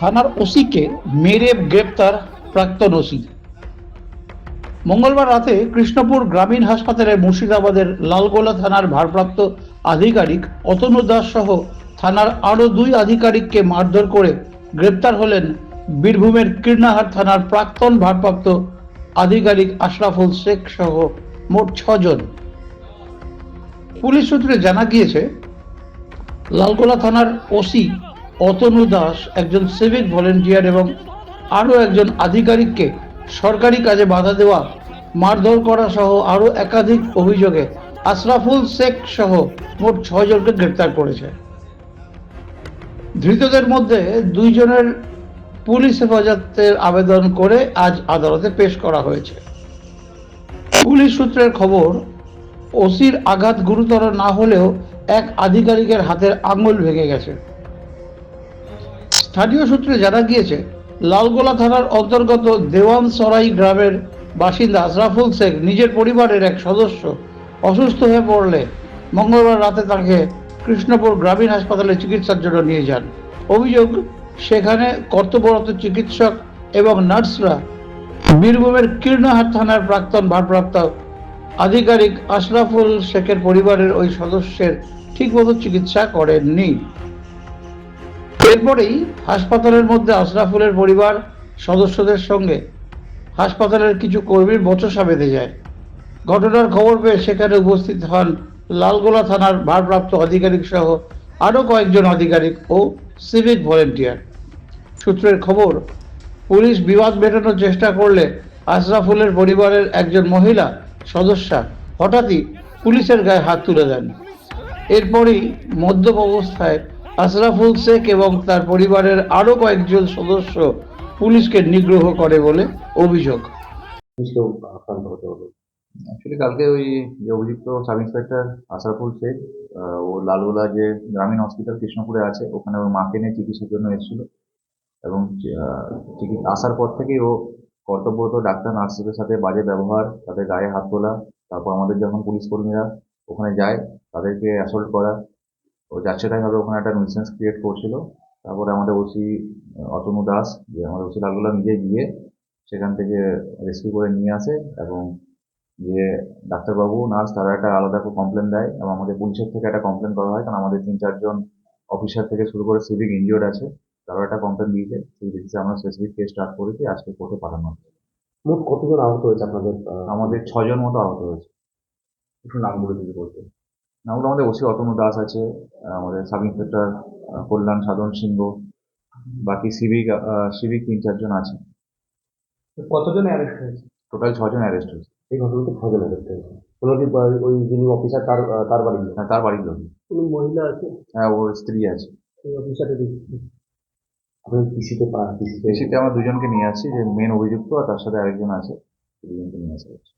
থানার ওসিকে মেরে গ্রেপ্তার প্রাক্তন ওসি। মঙ্গলবার রাতে কৃষ্ণপুর গ্রামীণ হাসপাতালের মুর্শিদাবাদের লালগোলা থানার ভারপ্রাপ্ত আধিকারিক অতনু দাস সহ থানার আরও দুই আধিকারিককে মারধর করে গ্রেপ্তার হলেন বীরভূমের কীর্ণাহাট থানার প্রাক্তন ভারপ্রাপ্ত আধিকারিক আশরাফুল শেখ সহ মোট ছজন। পুলিশ সূত্রে জানা গিয়েছে, লালগোলা থানার ওসি অতনু দাস একজন সিভিক ভলেন্টিয়ার এবং আরও একজন আধিকারিককে সরকারি কাজে বাধা দেওয়া, মারধর করা সহ আরও একাধিক অভিযোগে আশরাফুল শেখ সহ মোট ছয়জনকে গ্রেপ্তার করেছে। ধৃতদের মধ্যে দুইজনের পুলিশ হেফাজতের আবেদন করে আজ আদালতে পেশ করা হয়েছে। পুলিশ সূত্রের খবর, ওসির আঘাত গুরুতর না হলেও এক আধিকারিকের হাতের আঙুল ভেঙে গেছে। স্থানীয় সূত্রে জানা গিয়েছে, লালগোলা থানার অন্তর্গত দেওয়ান সরাই গ্রামের বাসিন্দা আশরাফুল শেখ নিজের পরিবারের এক সদস্য অসুস্থ হয়ে পড়লে মঙ্গলবার রাতে তাকে কৃষ্ণপুর গ্রামীণ হাসপাতালে চিকিৎসার জন্য নিয়ে যান। অভিযোগ সেখানে কর্তব্যরত চিকিৎসক এবং নার্সরা বীরভূমের কীর্ণহাট থানার প্রাক্তন ভারপ্রাপ্ত আধিকারিক আশরাফুল শেখের পরিবারের ওই সদস্যের ঠিকমতো চিকিৎসা করেননি। এরপরেই হাসপাতালের মধ্যে আশরাফুলের পরিবার সদস্যদের সঙ্গে হাসপাতালের কিছু কর্মীর বচসা বেঁধে যায়। ঘটনার খবর পেয়ে সেখানে উপস্থিত হন লালগোলা থানার ভারপ্রাপ্ত আধিকারিক সহ আরও কয়েকজন আধিকারিক ও সিভিক ভলেন্টিয়ার সূত্রের খবর, পুলিশ বিবাদ মেটানোর চেষ্টা করলে আশরাফুলের পরিবারের একজন মহিলা সদস্যা হঠাৎই পুলিশের গায়ে হাত তুলে দেন। এরপরই মদ্যপ অবস্থায় আশরাফুল শেখ এবং তার পরিবারের আরও কয়েকজন সদস্য পুলিশকে নিগ্রহ করে বলে অভিযোগ। অ্যাকচুয়ালি কালকে ওই যে অভিযুক্ত সাব ইন্সপেক্টর আশরাফুল শেখ ও লালগোলা যে গ্রামীণ হসপিটাল কৃষ্ণপুরে আছে ওখানে ওর মাকে নিয়ে চিকিৎসার জন্য এসেছিল। এবং আহ, চিকি- আসার পর থেকেই ও কর্তব্যরত ডাক্তার নার্সদের সাথে বাজে ব্যবহার তাদের গায়ে হাত তোলা তারপর আমাদের যখন পুলিশ কর্মীরা ওখানে যায় তাদেরকে অ্যাসল্ট করা ও যাচ্ছে যাচ্ছেটাইভাবে ওখানে একটা নিউসেন্স ক্রিয়েট করছিল। তারপরে আমাদের ওসি অতনু দাস যে আমাদের ওসি লালগোলা নিজে গিয়ে সেখান থেকে রেস্কিউ করে নিয়ে আসে এবং যে ডাক্তারবাবু নার্স তারা একটা আলাদা কমপ্লেন দেয় এবং আমাদের পুলিশের থেকে একটা কমপ্লেন করা হয়। কারণ আমাদের তিন চারজন অফিসার থেকে শুরু করে সিভিক ইনজিওর্ড আছে তারাও একটা কমপ্লেন দিয়েছে। সেই বেসিসে আমরা স্পেসিফিক কেস স্টার্ট করেছি আজকে কোর্টে পাঠানো হচ্ছে। মোট কতজন আহত হয়েছে আপনাদের আমাদের ছজন মতো আহত হয়েছে। একটু নামগুলো যদি বলতেন। নামগুলো আমাদের ওসি অতনু দাস আছে আমাদের সাব ইন্সপেক্টর কল্যাণ সাধন সিংহ বাকি সিভিক সিভিক তিন চারজন আছে। কতজন অ্যারেস্ট হয়েছে? টোটাল ছজন অ্যারেস্ট হয়েছে। এই ঘটনাতে ছজন অ্যারেস্ট হয়েছে কোনো কি ওই যিনি অফিসার তার তার বাড়ি হ্যাঁ তার বাড়ির লোক কোনো মহিলা আছে? হ্যাঁ ওর স্ত্রী আছে। ওই অফিসারের আপনি কৃষিতে পা কৃষিতে আমরা দুজনকে নিয়ে আসছি যে মেন অভিযুক্ত আর তার সাথে আরেকজন আছে দুজনকে নিয়ে আসা হচ্ছে।